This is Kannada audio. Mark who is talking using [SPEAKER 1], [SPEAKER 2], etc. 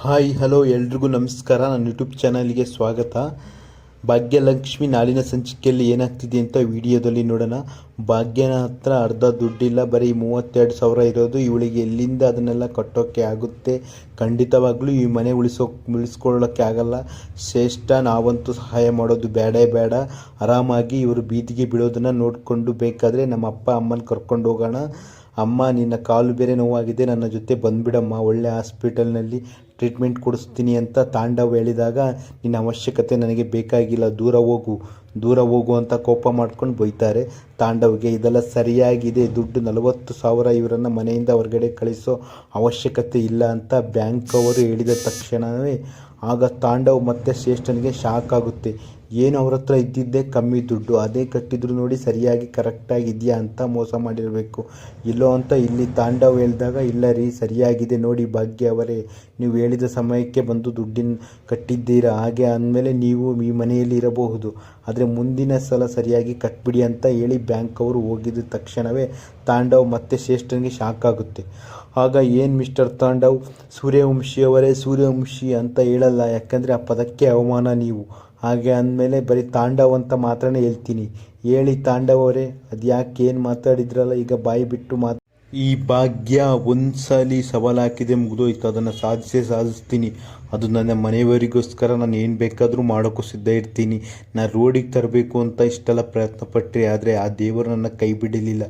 [SPEAKER 1] ಹಾಯ್, ಹಲೋ, ಎಲ್ರಿಗೂ ನಮಸ್ಕಾರ. ನನ್ನ ಯೂಟ್ಯೂಬ್ ಚಾನಲ್ಗೆ ಸ್ವಾಗತ. ಭಾಗ್ಯಲಕ್ಷ್ಮಿ ನಾಳಿನ ಸಂಚಿಕೆಯಲ್ಲಿ ಏನಾಗ್ತಿದೆ ಅಂತ ವಿಡಿಯೋದಲ್ಲಿ ನೋಡೋಣ. ಭಾಗ್ಯನ ಹತ್ರ ಅರ್ಧ ದುಡ್ಡಿಲ್ಲ, ಬರೀ ಮೂವತ್ತೆರಡು ಸಾವಿರ ಇರೋದು. ಇವಳಿಗೆ ಎಲ್ಲಿಂದ ಅದನ್ನೆಲ್ಲ ಕಟ್ಟೋಕ್ಕೆ ಆಗುತ್ತೆ? ಖಂಡಿತವಾಗ್ಲೂ ಈ ಮನೆ ಉಳಿಸೋ ಉಳಿಸ್ಕೊಳ್ಳೋಕ್ಕೆ ಆಗಲ್ಲ. ಶ್ರೇಷ್ಠ, ನಾವಂತೂ ಸಹಾಯ ಮಾಡೋದು ಬೇಡೇ ಬೇಡ. ಆರಾಮಾಗಿ ಇವರು ಬೀದಿಗೆ ಬೀಳೋದನ್ನು ನೋಡಿಕೊಂಡು ಬೇಕಾದರೆ ನಮ್ಮ ಅಪ್ಪ, ಅಮ್ಮನ ಕರ್ಕೊಂಡು ಹೋಗೋಣ. ಅಮ್ಮ, ನಿನ್ನ ಕಾಲು ಬೇರೆ ನೋವಾಗಿದೆ, ನನ್ನ ಜೊತೆ ಬಂದುಬಿಡಮ್ಮ, ಒಳ್ಳೆ ಹಾಸ್ಪಿಟಲ್ನಲ್ಲಿ ಟ್ರೀಟ್ಮೆಂಟ್ ಕೊಡಿಸ್ತೀನಿ ಅಂತ ತಾಂಡವ್ ಹೇಳಿದಾಗ, ನಿನ್ನ ಅವಶ್ಯಕತೆ ನನಗೆ ಬೇಕಾಗಿಲ್ಲ, ದೂರ ಹೋಗು ದೂರ ಹೋಗು ಅಂತ ಕೋಪ ಮಾಡ್ಕೊಂಡು ಬೈತಾರೆ. ತಾಂಡವ್ಗೆ, ಇದೆಲ್ಲ ಸರಿಯಾಗಿದೆ, ದುಡ್ಡು ನಲವತ್ತು ಸಾವಿರ ಇವರನ್ನು ಮನೆಯಿಂದ ಹೊರಗಡೆ ಕಳಿಸೋ ಅವಶ್ಯಕತೆ ಇಲ್ಲ ಅಂತ ಬ್ಯಾಂಕ್ ಅವರು ಹೇಳಿದ ತಕ್ಷಣವೇ, ಆಗ ತಾಂಡವ್ ಮತ್ತೆ ಶ್ರೇಷ್ಠನಿಗೆ ಶಾಕ್ ಆಗುತ್ತೆ. ಏನು ಅವ್ರ ಹತ್ರ ಇದ್ದಿದ್ದೇ ಕಮ್ಮಿ ದುಡ್ಡು, ಅದೇ ಕಟ್ಟಿದ್ರು ನೋಡಿ ಸರಿಯಾಗಿ ಕರೆಕ್ಟಾಗಿ ಇದೆಯಾ ಅಂತ ಮೋಸ ಮಾಡಿರಬೇಕು. ಇಲ್ಲೋ ಅಂತ ಇಲ್ಲಿ ತಾಂಡವ್ ಹೇಳಿದಾಗ, ಇಲ್ಲ ರೀ, ಸರಿಯಾಗಿದೆ ನೋಡಿ ಭಾಗ್ಯ ಅವರೇ, ನೀವು ಹೇಳಿದ ಸಮಯಕ್ಕೆ ಬಂದು ದುಡ್ಡಿನ ಕಟ್ಟಿದ್ದೀರಾ? ಹಾಗೆ ಅಂದಮೇಲೆ ನೀವು ಈ ಮನೆಯಲ್ಲಿ ಇರಬಹುದು. ಆದರೆ ಮುಂದಿನ ಸಲ ಸರಿಯಾಗಿ ಕಟ್ಬಿಡಿ ಅಂತ ಹೇಳಿ ಬ್ಯಾಂಕ್ ಅವರು ಹೋಗಿದ್ದ ತಕ್ಷಣವೇ ತಾಂಡವ್ ಮತ್ತೆ ಶ್ರೇಷ್ಠನಿಗೆ ಶಾಕ್ ಆಗುತ್ತೆ. ಆಗ ಏನು ಮಿಸ್ಟರ್ ತಾಂಡವ್? ಸೂರ್ಯವಂಶಿಯವರೇ ಸೂರ್ಯವಂಶಿ ಅಂತ ಹೇಳಲ್ಲ, ಯಾಕಂದರೆ ಆ ಪದಕ್ಕೆ ಅವಮಾನ ನೀವು. ಹಾಗೆ ಅಂದಮೇಲೆ ಬರೀ ತಾಂಡವ್ ಅಂತ ಮಾತ್ರನೇ ಹೇಳ್ತೀನಿ. ಹೇಳಿ ತಾಂಡವ್ ಅವರೇ ಅದು ಯಾಕೆ ಏನು ಮಾತಾಡಿದ್ರಲ್ಲ, ಈಗ ಬಾಯಿ ಬಿಟ್ಟು ಮಾತು ಈ ಭಾಗ್ಯ ಒಂದ್ಸಲಿ ಸವಾಲು ಹಾಕಿದೆ ಮುಗಿದೋಯ್ತು. ಅದನ್ನು ಸಾಧಿಸೇ ಸಾಧಿಸ್ತೀನಿ. ಅದು ನನ್ನ ಮನೆಯವರಿಗೋಸ್ಕರ ನಾನು ಏನು ಬೇಕಾದರೂ ಮಾಡೋಕ್ಕೂ ಸಿದ್ಧ ಇರ್ತೀನಿ. ನಾನು ರೋಡಿಗೆ ತರಬೇಕು ಅಂತ ಇಷ್ಟೆಲ್ಲ ಪ್ರಯತ್ನ ಪಟ್ಟರೆ ಆದರೆ ಆ ದೇವರು ನನ್ನ ಕೈ ಬಿಡಲಿಲ್ಲ.